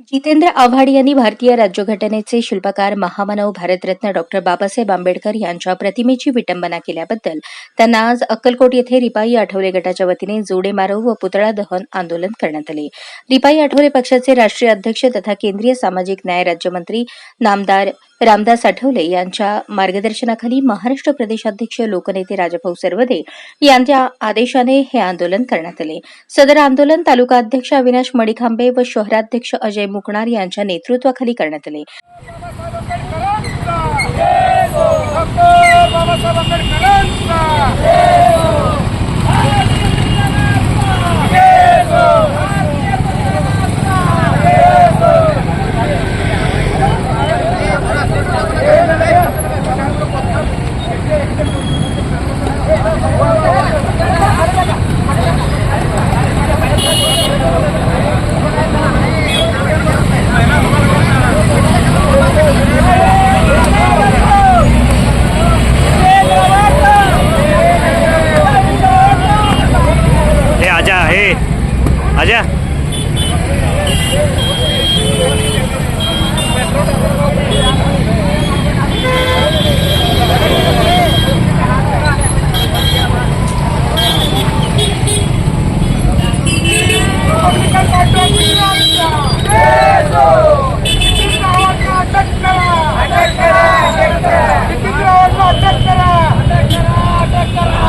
जितेंद्र आव्हाड यांनी भारतीय राज्यघटनेचे शिल्पकार महामानव भारतरत्न डॉक्टर बाबासाहेब आंबेडकर यांच्या प्रतिमेची विटंबना केल्याबद्दल त्यांना आज अक्कलकोट येथे रिपाई आठवले गटाच्या वतीने जोडे मारव व पुतळा दहन आंदोलन करण्यात आले. रिपाई आठवले पक्षाचे राष्ट्रीय अध्यक्ष तथा केंद्रीय सामाजिक न्याय राज्यमंत्री नामदार रामदास आठवले यांच्या मार्गदर्शनाखाली महाराष्ट्र प्रदेशाध्यक्ष लोकनेते राजभाऊ सरवदे यांच्या आदेशाने हे आंदोलन करण्यात आले. सदर आंदोलन तालुका अध्यक्ष अविनाश मडिखांबे व शहराध्यक्ष अजय मुकणार यांच्या नेतृत्वाखाली करण्यात आले. आजा रिपब्लिकन पार्टी ऑफ गुजरातचा नितीन रावांना अटक करा अटक करा अटक करा नितीन रावांना अटक करा अटक करा अटक करा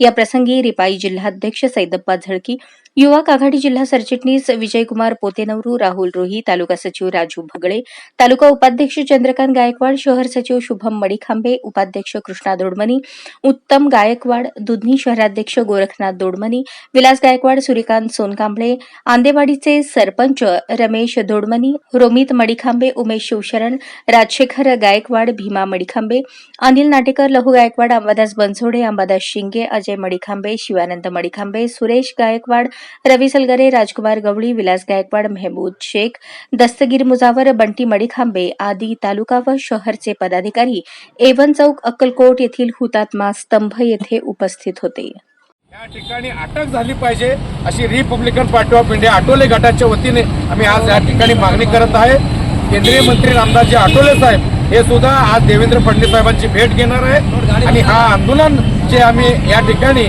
या प्रसंगी रिपाई जिल्हाध्यक्ष सैदप्पा झळकी युवक आघाडी जिल्हा सरचिटणीस विजयकुमार पोतेनवरू राहुल रोही तालुका सचिव राजू भगळे तालुका उपाध्यक्ष चंद्रकांत गायकवाड शहर सचिव शुभम मडिखांबे उपाध्यक्ष कृष्णा दोडमनी उत्तम गायकवाड दुधनी शहराध्यक्ष गोरखनाथ दोडमनी विलास गायकवाड सूर्यकांत सोनकांबळे आंदेवाडीचे सरपंच रमेश दोडमनी रोमित मडिखांबे उमेश शिवशरण राजशेखर गायकवाड भीमा मडिखांबे अनिल नाटेकर लहू गायकवाड अंबादास बनसोडे अंबादास शिंगे अजय मडिखांबे शिवानंद मडिखांबे सुरेश गायकवाड रवी सलगरे राजकुमार गवळी विलास गायकवाड मेहमूद शेख दस्तगीर मुजावर बंटी मडीखांबे आदी तालुका व शहरचे पदाधिकारी एवन चौक अक्कलकोट येथील हुतात्मा स्तंभ येथे उपस्थित होते. या ठिकाणी अटक झाली पाहिजे अशी republican party of India Athawale गटाच्या वतीने आम्ही आज या ठिकाणी मागणी करत आहे. केंद्रीय मंत्री रामदासजी आठवले साहेब हे सुद्धा आज देवेंद्र फडणवीस साहेबांची भेट घेणार आहे. आणि हा आंदोलन जे आम्ही या ठिकाणी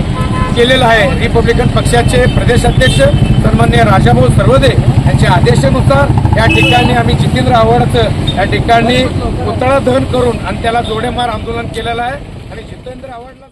केलेलं आहे. रिपब्लिकन पक्षाचे प्रदेशाध्यक्ष सन्मान्य राजाभाऊ सर्वदे यांच्या आदेशानुसार या ठिकाणी आम्ही जितेंद्र आव्हाडचं या ठिकाणी पुतळा दहन करून आणि त्याला जोडेमार आंदोलन केलेलं आहे. आणि जितेंद्र आव्हाडला